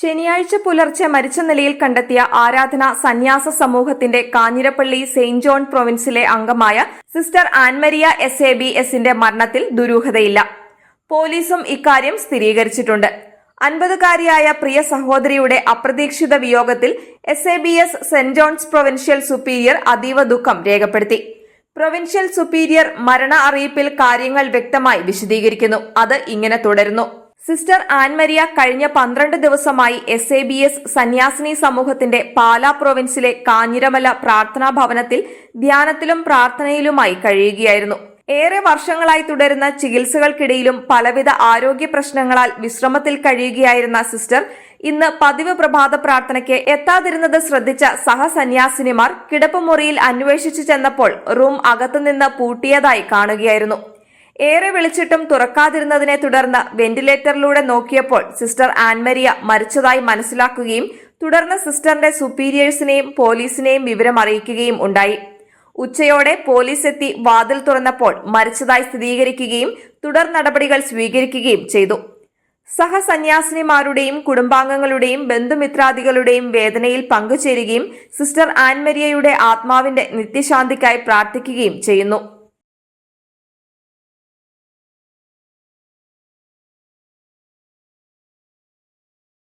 ശനിയാഴ്ച പുലർച്ചെ മരിച്ച നിലയിൽ കണ്ടെത്തിയ ആരാധന സന്യാസ സമൂഹത്തിന്റെ കാഞ്ഞിരപ്പള്ളി സെയിന്റ് ജോൺ പ്രൊവിൻസിലെ അംഗമായ sister Annmaria S A B എസിന്റെ മരണത്തിൽ ദുരൂഹതയില്ല. പോലീസും ഇക്കാര്യം സ്ഥിരീകരിച്ചിട്ടുണ്ട്. അൻപതുകാരിയായ പ്രിയ സഹോദരിയുടെ അപ്രതീക്ഷിത വിയോഗത്തിൽ S A B S saint John's provincial superior അതീവ ദുഃഖം രേഖപ്പെടുത്തി. പ്രൊവിൻഷ്യൽ സുപ്പീരിയർ മരണ അറിയിപ്പിൽ കാര്യങ്ങൾ വ്യക്തമായി വിശദീകരിക്കുന്നു. അത് ഇങ്ങനെ തുടരുന്നു. സിസ്റ്റർ ആൻമരിയ കഴിഞ്ഞ പന്ത്രണ്ട് ദിവസമായി എസ് എ ബി എസ് സന്യാസിനി സമൂഹത്തിന്റെ പാലാ പ്രൊവിൻസിലെ കാഞ്ഞിരമല പ്രാർത്ഥനാ ഭവനത്തിൽ ധ്യാനത്തിലും പ്രാർത്ഥനയിലുമായി കഴിയുകയായിരുന്നു. ഏറെ വർഷങ്ങളായി തുടരുന്ന ചികിത്സകൾക്കിടയിലും പലവിധ ആരോഗ്യ പ്രശ്നങ്ങളാൽ വിശ്രമത്തിൽ കഴിയുകയായിരുന്ന സിസ്റ്റർ ഇന്ന് പതിവ് പ്രഭാത പ്രാർത്ഥനയ്ക്ക് എത്താതിരുന്നത് ശ്രദ്ധിച്ച സഹസന്യാസിനിമാർ കിടപ്പുമുറിയിൽ അന്വേഷിച്ചു ചെന്നപ്പോൾ റൂം അകത്തുനിന്ന് പൂട്ടിയതായി കാണുകയായിരുന്നു. ഏറെ വിളിച്ചിട്ടും തുറക്കാതിരുന്നതിനെ തുടർന്ന് വെന്റിലേറ്ററിലൂടെ നോക്കിയപ്പോൾ സിസ്റ്റർ ആൻമരിയ മരിച്ചതായി മനസ്സിലാക്കുകയും തുടർന്ന് സിസ്റ്ററിന്റെ സുപ്പീരിയേഴ്സിനെയും പോലീസിനെയും വിവരം അറിയിക്കുകയും ഉണ്ടായി. ഉച്ചയോടെ പോലീസ് എത്തി വാതിൽ തുറന്നപ്പോൾ മരിച്ചതായി സ്ഥിരീകരിക്കുകയും തുടർ നടപടികൾ സ്വീകരിക്കുകയും ചെയ്തു. സഹസന്യാസിനിമാരുടെയും കുടുംബാംഗങ്ങളുടെയും ബന്ധുമിത്രാദികളുടെയും വേദനയിൽ പങ്കുചേരുകയും സിസ്റ്റർ ആൻമരിയയുടെ ആത്മാവിന്റെ നിത്യശാന്തിക്കായി പ്രാർത്ഥിക്കുകയും ചെയ്യുന്നു.